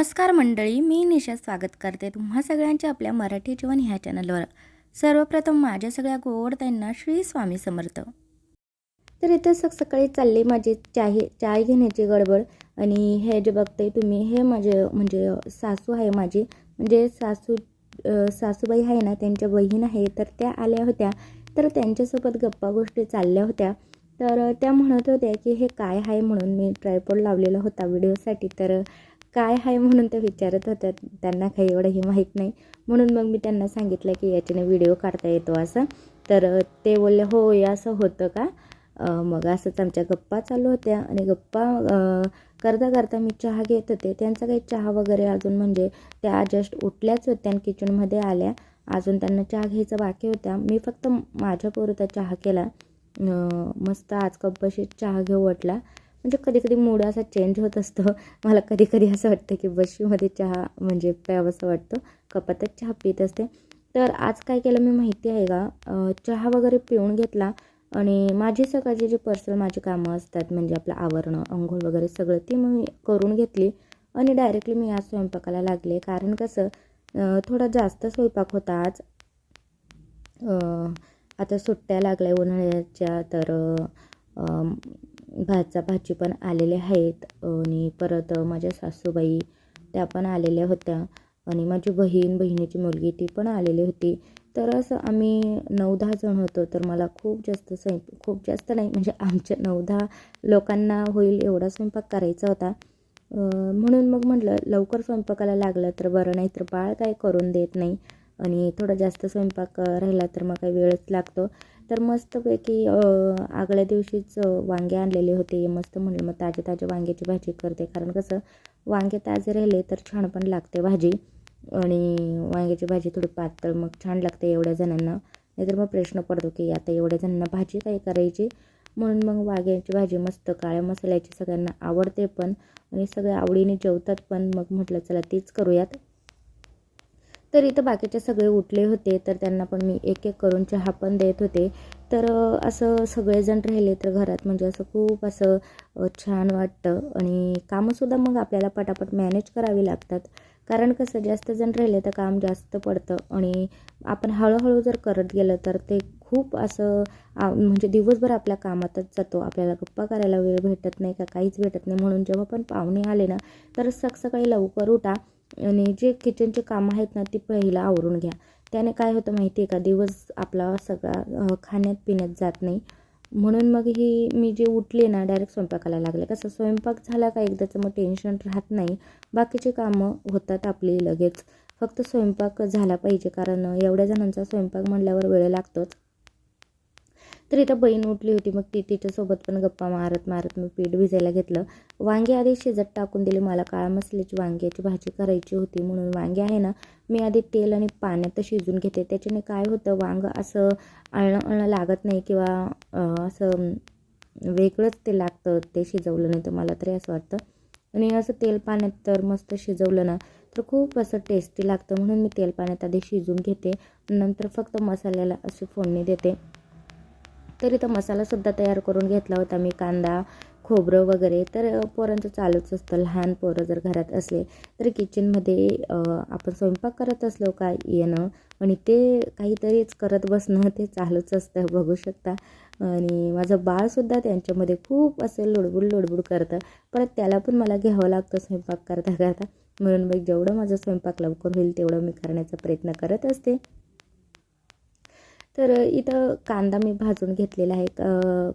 नमस्कार मंडळी मी निशा स्वागत करते तुम्हा सगळ्यांचे आपल्या मराठी जीवन ह्या चॅनलवर. सर्वप्रथम माझ्या सगळ्या गोवडताईंना श्री स्वामी समर्थ. तर इथं सक सकाळी चालली माझी चाय चाय घेण्याची गडबड आणि हे जे बघताय तुम्ही हे माझे म्हणजे सासू आहे माझी. म्हणजे सासू सासूबाई आहे ना त्यांच्या बहीण आहे. तर त्या आल्या होत्या. तर त्यांच्यासोबत गप्पा गोष्टी चालल्या होत्या. तर त्या म्हणत होत्या की हे काय आहे म्हणून मी ट्रायपॉड लावलेला होता व्हिडिओसाठी तर काय आहे म्हणून त्या विचारत होत्या. त्यांना काही एवढं हे माहीत नाही. म्हणून मग मी त्यांना सांगितलं की याच्याने व्हिडिओ काढता येतो असं. तर ते बोलले हो असं होतं का? मग असंच आमच्या गप्पा चालू होत्या. आणि गप्पा करता करता मी चहा घेत होते. त्यांचा काही चहा वगैरे अजून म्हणजे त्या जस्ट उठल्याच होत्या आणि किचनमध्ये आल्या. अजून त्यांना चहा घ्यायचा बाकी होता. मी फक्त माझ्या पुरता चहा केला. मस्त आज कप्पशी चहा घेऊ वाटला. म्हणजे कधी कधी मूड असा चेंज होत असतो. मला कधी कधी असं वाटतं की बशीमध्ये चहा म्हणजे प्यावंसं वाटतं. कपातच चहा पित असते. तर आज काय केलं मी माहिती आहे का? चहा वगैरे पिऊन घेतला आणि माझी सकाळची जी पर्सनल माझी कामं असतात म्हणजे आपलं आवरणं अंघोळ वगैरे सगळं ती मग मी करून घेतली आणि डायरेक्टली मी आज स्वयंपाकाला लागले. कारण कसं थोडा जास्त स्वयंपाक होता आज. आता सुट्ट्या लागल्या उन्हाळ्याच्या तर भाचा भाजी पण आलेले आहेत. आणि परत माझ्या सासूबाई त्या पण आलेल्या होत्या. आणि माझी बहीण बहिणीची मुलगी ती पण आलेली होती. तर असं आम्ही नऊ दहा जण होतो. तर मला खूप जास्त स्वयं खूप जास्त नाही म्हणजे आमच्या नऊ दहा लोकांना होईल एवढा स्वयंपाक करायचा होता. म्हणून मग म्हटलं लवकर स्वयंपाकाला लागलं तर बरं नाही तर बाळ काय करून देत नाही. आणि थोडा जास्त स्वयंपाक राहिला तर मग काही वेळच लागतो. तर मस्तपैकी आगल्या दिवशीच वांगे आणलेले होते. मस्त म्हणलं मग ताजे ताजे वांग्याची भाजी करते. कारण कसं वांगे ताजे राहिले तर छान पण लागते भाजी. आणि वांग्याची भाजी थोडी पातळ मग छान लागते एवढ्या जणांना. नाहीतर मग प्रश्न पडतो की आता एवढ्या जणांना भाजी काय करायची? म्हणून मग वांग्याची भाजी मस्त काळ्या मसाल्याची सगळ्यांना आवडते पण आणि सगळे आवडीने जेवतात पण. मग म्हटलं चला तीच करूयात. तर इथं बाकीचे सगळे उठले होते तर त्यांना पण मी एक एक करून चहा पण देत होते. तर असं सगळेजण राहिले तर घरात म्हणजे असं खूप असं छान वाटतं. आणि कामंसुद्धा मग आपल्याला पटापट मॅनेज करावी लागतात. कारण कसं जास्त जण राहिले तर काम जास्त पडतं. आणि आपण हळूहळू जर करत गेलं तर ते खूप असं म्हणजे दिवसभर आपल्या कामातच जातो. आपल्याला गप्पा करायला वेळ भेटत नाही का? काहीच भेटत नाही. म्हणून जेव्हा पण पाहुणे आले ना तर सकाळी लवकर उठा. आणि जे किचनचे कामं आहेत ना ती पहिला आवरून घ्या. त्याने काय होतं माहिती आहे का दिवस आपला सगळा खाण्यात पिण्यात जात नाही. म्हणून मग ही मी जे उठले ना डायरेक्ट स्वयंपाकाला लागले. कसं स्वयंपाक झाला का एकदाचं मग टेन्शन राहत नाही. बाकीचे कामं होतात आपली लगेच. फक्त स्वयंपाक झाला पाहिजे. कारण एवढ्या जणांचा स्वयंपाक म्हणल्यावर वेळ लागतोच. तर इथं बहीण उठली होती. मग ती तिच्यासोबत पण गप्पा मारत मारत मी पीठ भिजायला घेतलं. वांगे आधी शिजत टाकून दिले. मला काळा मसाल्याची वांग्याची भाजी करायची होती. म्हणून वांगे आहे ना मी आधी तेल आणि पाण्यात शिजून घेते. त्याच्याने काय होतं वांग असं अळणं अळणं लागत नाही किंवा असं वेगळंच ते लागतं. ते शिजवलं नाही तर मला तरी असं वाटतं. आणि असं तेल पाण्यात तर मस्त शिजवलं ना तर खूप असं टेस्टी लागतं. म्हणून मी तेल पाण्यात आधी शिजून घेते. नंतर फक्त मसाल्याला अशी फोडणी देते. तर इथं मसालासुद्धा तयार करून घेतला होता मी कांदा खोबरं वगैरे. तर पोरांचं चालूच असतं लहान पोरं जर घरात असले तर किचनमध्ये आपण स्वयंपाक करत असलो का येणं आणि ते काहीतरीच करत बसणं ते चालूच असतं बघू शकता. आणि माझं बाळसुद्धा त्यांच्यामध्ये खूप असं लुडबुड लुडबुड करतं. परत त्याला पण मला घ्यावं लागतं स्वयंपाक करता करता म्हणून मग जेवढं माझा स्वयंपाक लवकर होईल तेवढं मी करण्याचा प्रयत्न करत असते. तर इथं कांदा मी भाजून घेतलेला आहे.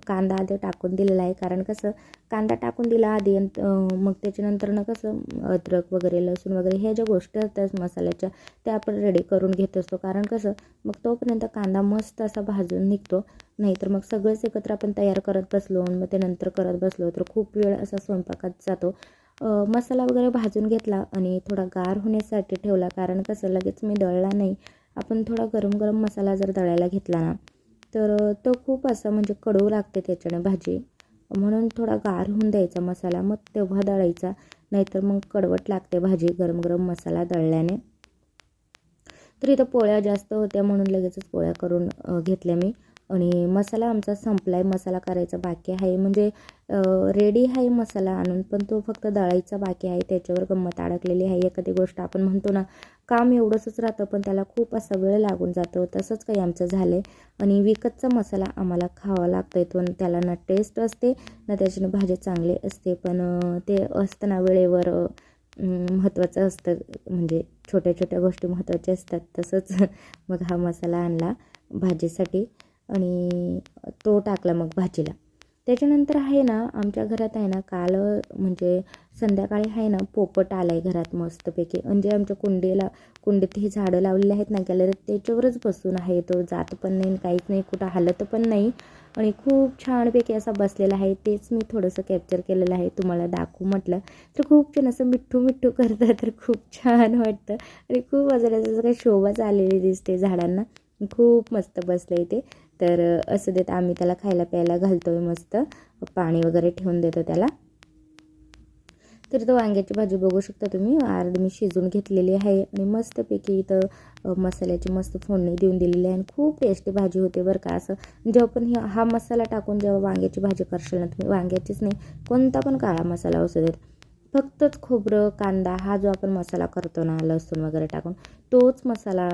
कांदा आधी टाकून दिलेला आहे. कारण कसं कांदा टाकून दिला आधी मग त्याच्यानंतरनं कसं अद्रक वगैरे लसूण वगैरे ह्या ज्या गोष्टी असतात मसाल्याच्या त्या आपण रेडी करून घेत असतो. कारण कसं मग तोपर्यंत कांदा मस्त असा भाजून निघतो. नाहीतर मग सगळंच एकत्र आपण तयार करत बसलो मग ते नंतर करत बसलो तर खूप वेळ असा स्वयंपाकात जातो. मसाला वगैरे भाजून घेतला आणि थोडा गार होण्यासाठी ठेवला. कारण कसं लगेच मी दळला नाही. आपण थोडा गरम गरम मसाला जर दळायला घेतला ना तर तो खूप असा म्हणजे कडू लागते त्याच्याने भाजी. म्हणून थोडा गार होऊन द्यायचा मसाला मग तेव्हा दळायचा. नाहीतर मग कडवट लागते भाजी गरम गरम मसाला दळल्याने. तर इथं पोळ्या जास्त होत्या म्हणून लगेचच पोळ्या करून घेतल्या मी. आणि मसाला आमचा संपला आहे मसाला करायचा बाकी आहे. म्हणजे रेडी आहे मसाला आणून पण तो फक्त दळायचा बाकी आहे त्याच्यावर गंमत अडकलेली आहे. एखादी गोष्ट आपण म्हणतो ना काम एवढंच राहतं पण त्याला खूप असा वेळ लागून जातो. तसंच काही आमचं झालं आहे आणि विकतचा मसाला आम्हाला खावा लागतो आहे तो त्याला ना टेस्ट असते ना त्याच्याने भाजी चांगली असते. पण ते असतं ना वेळेवर महत्त्वाचं असतं म्हणजे छोट्या छोट्या गोष्टी महत्त्वाच्या असतात. तसंच मग हा मसाला आणला भाजीसाठी आणि तो टाकला मग भाजीला. त्याच्यानंतर आहे ना आमच्या घरात आहे ना काल म्हणजे संध्याकाळी आहे ना पोपट आला आहे घरात मस्तपैकी. म्हणजे आमच्या कुंडीला कुंडीत हे झाडं लावलेली आहेत ना गेले त्याच्यावरच बसून आहे तो. जात पण नाही काहीच नाही कुठं हलत पण नाही. आणि खूप छानपैकी असा बसलेला आहे. तेच मी थोडंसं कॅप्चर केलेलं आहे. तुम्हाला दाखवू म्हटलं तर खूप छान असं मिठ्ठू मिठ्ठू करतं तर खूप छान वाटतं. आणि खूप असं काही शोभाच आलेली दिसते झाडांना. खूप मस्त बसलं इथे तर असं देत आम्ही त्याला खायला प्यायला घालतो आहे मस्त. पाणी वगैरे ठेवून देतो त्याला. तर तो वांग्याची भाजी बघू शकता तुम्ही. अर्ध मी शिजून घेतलेली आहे आणि मस्तपैकी इथं मसाल्याची मस्त फोडणी देऊन दिलेली आहे. आणि खूप टेस्टी भाजी होते बरं का. असं जेव्हा पण हा मसाला टाकून जेव्हा वांग्याची भाजी करशाल ना तुम्ही वांग्याचीच नाही कोणता पण काळा मसाला असू देत. फक्तच खोबरं कांदा हा जो आपण मसाला करतो ना लसूण वगैरे टाकून तोच मसाला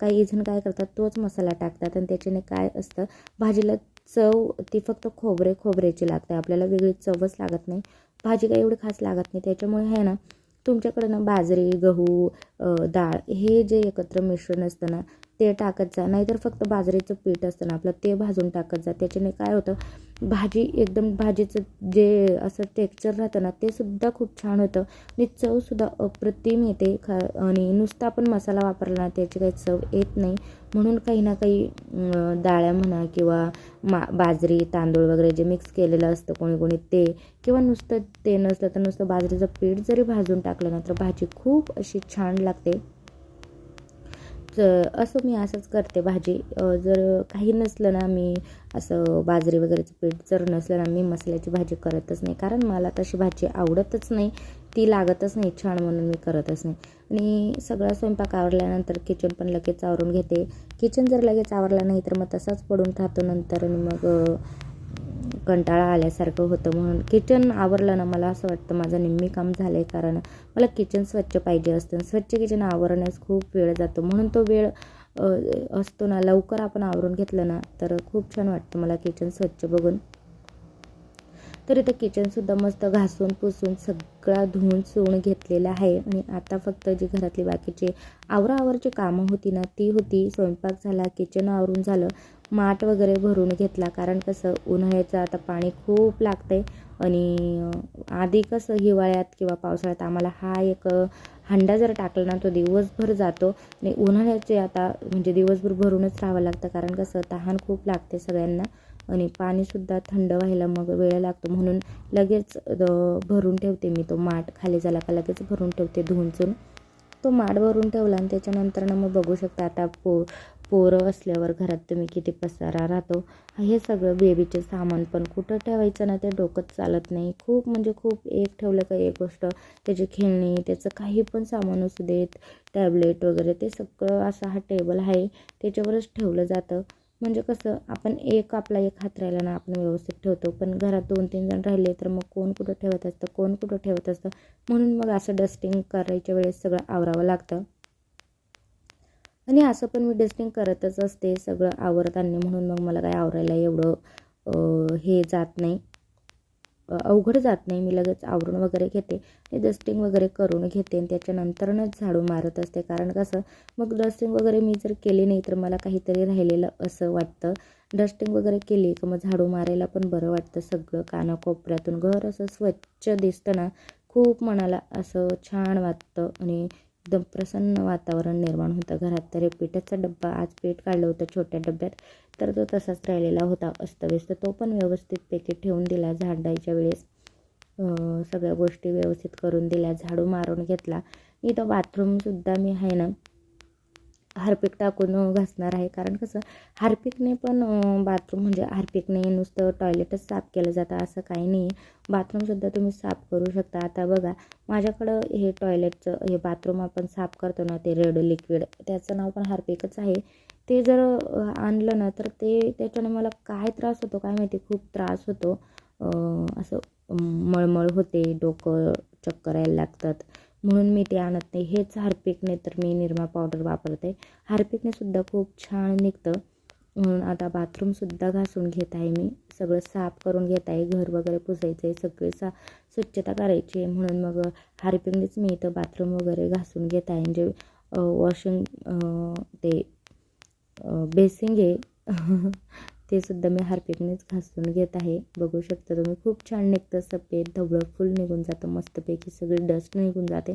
काही जण काय करतात तोच मसाला टाकतात आणि त्याच्याने काय असतं भाजीला चव ती फक्त खोबरे खोबऱ्याची लागते. आपल्याला वेगळी चवच लागत नाही. भाजी काही एवढी खास लागत नाही. त्याच्यामुळे आहे ना तुमच्याकडं ना बाजरी गहू डाळ हे जे एकत्र मिश्रण असतं ना ते टाकत जा. नाहीतर फक्त बाजरीचं पीठ असतं ना आपलं ते भाजून टाकत जा. त्याच्याने काय होतं भाजी एकदम भाजीचं जे असं टेक्स्चर राहतं ना ते सुद्धा खूप छान होतं. आणि चवसुद्धा अप्रतिम येते. खा आणि नुसता आपण मसाला वापरला ना त्याची काही चव येत नाही. म्हणून काही ना काही डाळ्या म्हणा किंवा मा बाजरी तांदूळ वगैरे जे मिक्स केलेलं असतं कोणी कोणी ते किंवा नुसतं ते नसलं तर नुसतं बाजरीचं पीठ जरी भाजून टाकलं ना तर भाजी खूप अशी छान लागते. असं मी असंच करते. भाजी जर काही नसलं ना मी असं बाजरी वगैरेचं पीठ जर नसलं ना मी मसाल्याची भाजी करतच नाही. कारण मला तशी भाजी आवडतच नाही. ती लागतच नाही छान म्हणून मी करतच नाही. आणि सगळा स्वयंपाक आवरल्यानंतर किचन पण लगेच आवरून घेते. किचन जर लगेच आवरला नाही तर मग तसाच पडून राहतो नंतर आणि मग कंटाळा आल्यासारखं होतं म्हणून किचन आवरलं ना मला असं वाटतं माझं निम्मी काम झालं आहे कारण मला किचन स्वच्छ पाहिजे असतं. स्वच्छ किचन आवरण्यास खूप वेळ जातो. म्हणून तो वेळ असतो ना लवकर आपण आवरून घेतलं ना तर खूप छान वाटतं मला किचन स्वच्छ बघून. तर इथं किचनसुद्धा मस्त घासून पुसून सगळा धुवून चोळून घेतलेला आहे. आणि आता फक्त जी घरातली बाकीची आवरावरची कामं होती ना ती होती. स्वयंपाक झाला किचन आवरून झालं. माठ वगैरे भरून घेतला. कारण कसं उन्हाळ्याचं आता पाणी खूप लागतं आहे आणि आधी कसं हिवाळ्यात किंवा पावसाळ्यात आम्हाला हा एक हंडा जर टाकला ना तो दिवसभर जातो. आणि उन्हाळ्याचे आता म्हणजे दिवसभर भरूनच राहावं लागतं. कारण कसं तहान खूप लागते सगळ्यांना. आणि पाणीसुद्धा थंड व्हायला मग वेळ लागतो. म्हणून लगेच भरून ठेवते मी तो माठ खाली झाला का लगेच भरून ठेवते धुवून तो माठ भरून ठेवला आणि त्याच्यानंतर ना मग बघू शकता आता पो पोरं असल्यावर घरात तुम्ही किती पसारा राहतो. हे सगळं बेबीचे सामान पण कुठं ठेवायचं ना ते डोकंच चालत नाही. खूप म्हणजे खूप एक ठेवलं का एक गोष्ट त्याची खेळणी त्याचं काही पण सामान असू देत टॅबलेट वगैरे ते सगळं असा हा टेबल आहे त्याच्यावरच ठेवलं जातं. म्हणजे कसं आपण एक आपला एक हात राहिला ना आपण व्यवस्थित ठेवतो. पण घरात दोन तीन जण राहिले तर मग कोण कुठं ठेवत असतं कोण कुठं ठेवत असतं? म्हणून मग असं डस्टिंग करायच्या वेळेस सगळं आवरावं लागतं. आणि असं पण मी डस्टिंग करतच असते सगळं आवरताना म्हणून मग मला काय आवरायला एवढं हे जात नाही. अवघड जात नाही. मी लगेच आवरून वगैरे घेते. आणि डस्टिंग वगैरे करून घेते आणि त्याच्यानंतरनच झाडू मारत असते. कारण कसं मग डस्टिंग वगैरे मी जर केली नाही तर मला काहीतरी राहिलेलं असं वाटतं. डस्टिंग वगैरे केली की मग झाडू मारायला पण बरं वाटतं. सगळं कानाकोपऱ्यातून घर असं स्वच्छ दिसतं ना खूप मनाला असं छान वाटतं आणि एकदम प्रसन्न वातावरण निर्माण होतं. घरात तर पिठाचा डब्बा आज पीठ काढलं होतं छोट्या डब्यात. तर तो तसाच राहिलेला होता अस्तव्यस्त. तो पण व्यवस्थित पेकेट ठेवून दिला झाडायच्या वेळेस. सगळ्या गोष्टी व्यवस्थित करून दिल्या झाडू मारून घेतला. इथं बाथरूमसुद्धा मी आहे ना हार्पिक टाकून घासणार आहे. कारण कसं हार्पिकने पण बाथरूम म्हणजे हार्पिकने नुसतं टॉयलेटच साफ केलं जातं असं काही नाही. बाथरूमसुद्धा तुम्ही साफ करू शकता. आता बघा माझ्याकडं हे टॉयलेटचं हे बाथरूम आपण साफ करतो ना ते रेड लिक्विड त्याचं नाव पण हार्पिकच आहे. ते जर आणलं ना तर ते त्याच्याने मला काय त्रास होतो काय माहिती खूप त्रास होतो. असं मळमळ होते डोकं चक्कर यायला लागतात. म्हणून मी ते आणत नाही. हेच हार्पिकने तर मी निरमा पावडर वापरते. हार्पिकने सुद्धा खूप छान निघतं. म्हणून आता बाथरूमसुद्धा घासून घेत आहे मी. सगळं साफ करून घेत आहे. घर वगैरे पुसायचं आहे सगळे सा स्वच्छता करायची आहे. म्हणून मग हार्पिकनेच मी इथं बाथरूम वगैरे घासून घेत आहे. म्हणजे वॉशिंग ते बेसिंग आहे ते सुद्धा मी हार्पिकनेच घासून घेत आहे. बघू शकता तुम्ही खूप छान निघतं सफेद धवळं फुल निघून जातं मस्तपैकी सगळी डस्ट निघून जाते.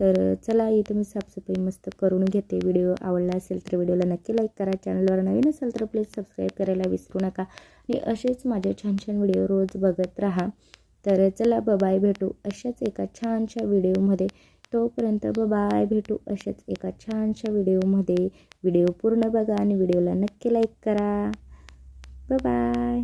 तर चला इथं मी साफसफाई मस्त करून घेते व्हिडिओ. आवडला असेल तर व्हिडिओला नक्की लाईक करा. चॅनलवर नवीन असेल तर प्लीज सबस्क्राईब करायला विसरू नका. आणि असेच माझे छान छान व्हिडिओ रोज बघत राहा. तर चला बाय भेटू अशाच एका छानशा व्हिडिओमध्ये. तोपर्यंत बाय भेटू अशाच एका छानशा व्हिडिओमध्ये. व्हिडिओ पूर्ण बघा आणि व्हिडिओला नक्की लाईक करा. बाय.